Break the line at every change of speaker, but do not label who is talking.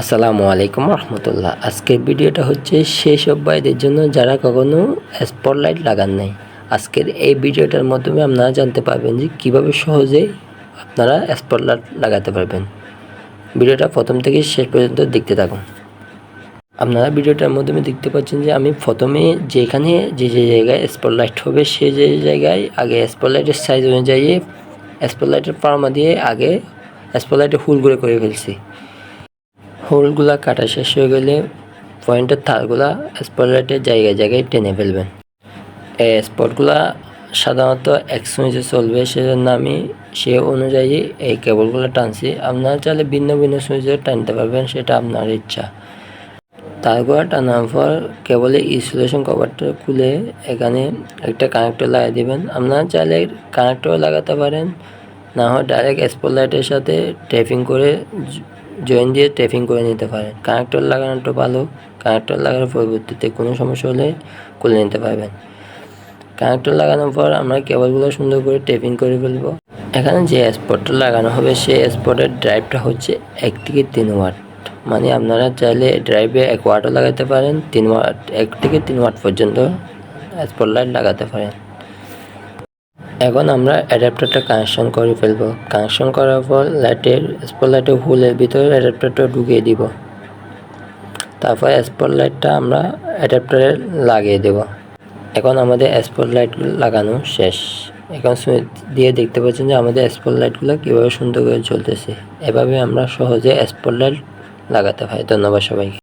আসসালামু আলাইকুম রহমতুল্লাহ। আজকের ভিডিওটা হচ্ছে সেই সব ভাইদের জন্য যারা কখনো স্পটলাইট লাগান নাই। আজকের এই ভিডিওটার মাধ্যমে আপনারা জানতে পারবেন যে কীভাবে সহজে আপনারা স্পটলাইট লাগাতে পারবেন। ভিডিওটা প্রথম থেকে শেষ পর্যন্ত দেখতে থাকুন। আপনারা ভিডিওটার মাধ্যমে দেখতে পাচ্ছেন যে আমি প্রথমে যেখানে যে যে জায়গায় স্পটলাইট হবে সেই যে জায়গায় আগে স্পটলাইটের সাইজ অনুযায়ী স্পটলাইটের পারমা দিয়ে আগে স্পটলাইটের হুলগুলো করে ফেলছি। হোলগুলা কাটা শেষ হয়ে গেলে পয়েন্টের তারগুলা স্পটলাইটের জায়গায় জায়গায় টেনে ফেলবেন। এই স্পটগুলা সাধারণত এক সুইচে চলবে, সেজন্য আমি সে অনুযায়ী এই কেবলগুলো টানছি। আপনারা চাইলে ভিন্ন ভিন্ন সুইচে টানতে পারবেন, সেটা আপনার ইচ্ছা। তারপর টানার পর কেবলে ইনসুলেশন কভারটা খুলে এখানে একটা কানেক্টর লাগিয়ে দেবেন। আপনারা চাইলে কানেক্টর লাগাতে পারেন, না হয় ডাইরেক্ট স্পটলাইটের সাথে টেপিং করে জয়েন দিয়ে টেপিং করে নিতে পারেন। কানেক্টর লাগানোটা ভালো। কানেক্টর লাগানোর পরবর্তীতে কোনো সমস্যা হলে খুলে নিতে পারবেন। কানেক্টর লাগানোর পর আমরা কেবলগুলো সুন্দর করে টেপিং করে ফেলব। এখানে যে স্পটটা লাগানো হবে, সেই স্পটের ড্রাইভটা হচ্ছে এক থেকে তিন ওয়াট মানে আপনারা চাইলে ড্রাইভে এক ওয়াটও লাগাতে পারেন, তিন ওয়াট এক থেকে তিন ওয়াট পর্যন্ত স্পট লাইট লাগাতে পারেন। এখন আমরা অ্যাডাপ্টারটা কানেকশন করে ফেলব। কানেকশন করার পর লাইটের স্পট লাইটের হুলের ভিতরে অ্যাডাপ্টারটা ঢুকিয়ে দিব। তারপর স্পট লাইটটা আমরা অ্যাডাপ্টারে লাগিয়ে দেব। এখন আমাদের স্পট লাইট লাগানো শেষ। এখন সুইচ দিয়ে দেখতে পাচ্ছেন যে আমাদের স্পট লাইটগুলো কীভাবে সুন্দর করে চলতেছে। এভাবে আমরা সহজে স্পট লাইট লাগাতে পারি। ধন্যবাদ সবাইকে।